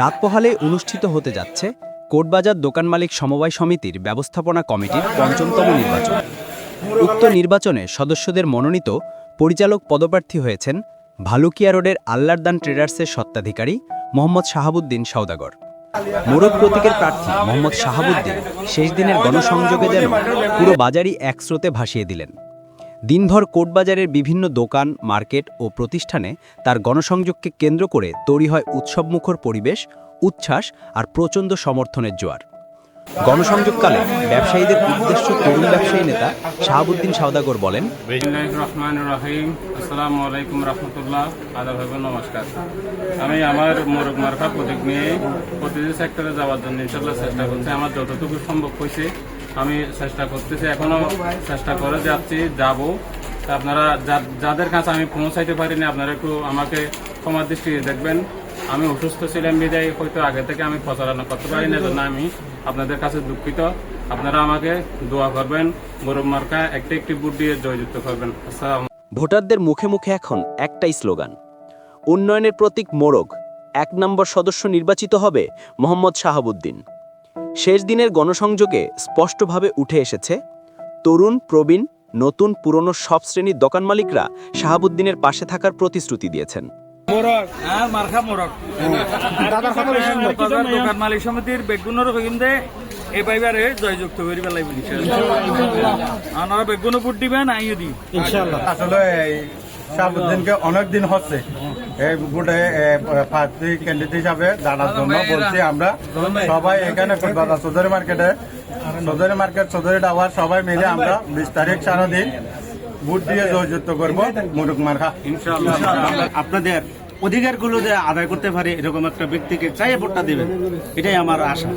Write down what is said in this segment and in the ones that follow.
রাত পোহালে অনুষ্ঠিত হতে যাচ্ছে কোটবাজার দোকান মালিক সমবায় সমিতির ব্যবস্থাপনা কমিটির পঞ্চমতম নির্বাচন। উক্ত নির্বাচনে সদস্যদের মনোনীত পরিচালক পদপ্রার্থী হয়েছেন ভালুকিয়া রোডের আল্লারদান ট্রেডার্সের স্বত্বাধিকারী মোহাম্মদ শাহাবুদ্দিন সওদাগর। মোরগ প্রতীকের প্রার্থী মোহাম্মদ শাহাবুদ্দিন শেষ দিনের গণসংযোগে যেন পুরো বাজারই এক স্রোতে ভাসিয়ে দিলেন। দিনভর কোটবাজারের বিভিন্ন দোকান, মার্কেট ও প্রতিষ্ঠানে তার গণসংযোগকে কেন্দ্র করে তৈরি হয় উৎসবমুখর পরিবেশ, উচ্ছ্বাস আর প্রচণ্ড সমর্থনের জোয়ার। গণসংযোগকালে ব্যবসায়ীদের উদ্দেশ্য তরুণ ব্যবসায়ী নেতা শাহাবুদ্দিন সাওদাগর বলেন রহমানির রহিম। আসসালামু আলাইকুম রহমতুল্লাহ। এবং নমস্কার। আমি আমার মোরগ মার্কা প্রতীক নিয়ে প্রতিটি সেক্টরে যাওয়ার জন্য ইনশাল্লাহ চেষ্টা করছি। আমার যতটুকু সম্ভব হয়েছে আমি চেষ্টা করতেছি, এখনও চেষ্টা করে যাচ্ছি, যাব। আপনারা যাদের কাছে আমি পৌঁছাইতে পারিনি, আপনারা একটু আমাকে ক্ষমার দৃষ্টি দেখবেন। আমি অসুস্থ ছিলাম বিদায়, হয়তো আগে থেকে আমি প্রচারণা করতে পারি না জন্য আমি আপনাদের কাছে দুঃখিত। আপনারা আমাকে দোয়া করবেন গরম মার্কা, একটি একটি বুট দিয়ে জয়যুক্ত করবেন। আসসালাম ভোটারদের মুখে মুখে এখন একটাই স্লোগান, উন্নয়নের প্রতীক মোরগ, এক নম্বর সদস্য নির্বাচিত হবে মোহাম্মদ শাহাবুদ্দিন। শেষ দিনের গণসংযোগে স্পষ্টভাবে উঠে এসেছে তরুণ প্রবীণ নতুন পুরনো সব শ্রেণির দোকান মালিকরা শাহাবুদ্দিনের পাশে থাকার প্রতিশ্রুতি দিয়েছেন। হ্যাঁ মার্খা মোরক বাজার দোকান মালিক সমিতির বেগুনের কিন্তু এই জয়যুক্ত করি পেলাই বলি আপনারা বেগুনও ভোট দিবেন আইও দিই আসলে শাহাবুদ্দিনকে হচ্ছে। এই প্রার্থী ক্যান্ডিডেট হিসাবে জানার জন্য বলছি আমরা। সবাই এখানে ফুটবাজার চৌধুরী মার্কেটে। চৌধুরী মার্কেট চৌধুরী টাওয়ার সবাই মিলে আমরা বিশ তারিখ সারাদিন বুট দিয়ে জয়যুক্ত করব। মুরুক মার্কা ইনশাআল্লাহ। আপনাদের অধিকারগুলো যে আদায় করতে পারে এরকম একটা ব্যক্তিকে চাইয়ে ভোটটা দেবেন এটাই আমার আশা।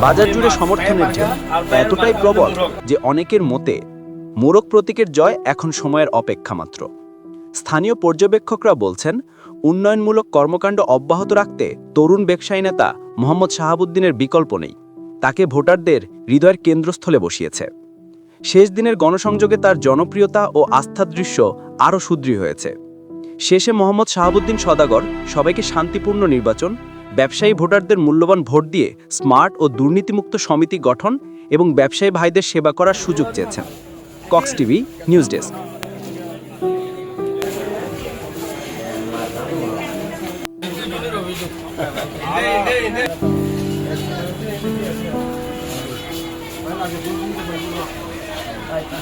বাজার জুড়ে সমর্থনের ঢেউ এতটাই প্রবল যে অনেকের মতে মোরগ প্রতীকের জয় এখন সময়ের অপেক্ষা মাত্র। স্থানীয় পর্যবেক্ষকরা বলছেন, উন্নয়নমূলক কর্মকাণ্ড অব্যাহত রাখতে তরুণ ব্যবসায়ী নেতা মোহাম্মদ শাহাবুদ্দিনের বিকল্প নেই। তাকে ভোটারদের হৃদয়ের কেন্দ্রস্থলে বসিয়েছে। শেষ দিনের গণসংযোগে তার জনপ্রিয়তা ও আস্থার দৃশ্য আরও সুদৃঢ় হয়েছে। শেষে মোহাম্মদ শাহাবুদ্দিন সদাগর, সবাইকে শান্তিপূর্ণ নির্বাচন, ব্যবসায়ী ভোটারদের মূল্যবান ভোট দিয়ে স্মার্ট ও দুর্নীতিমুক্ত সমিতি গঠন এবং ব্যবসায়ী ভাইদের সেবা করার সুযোগ চেয়েছেন। Cox TV, news desk. はい。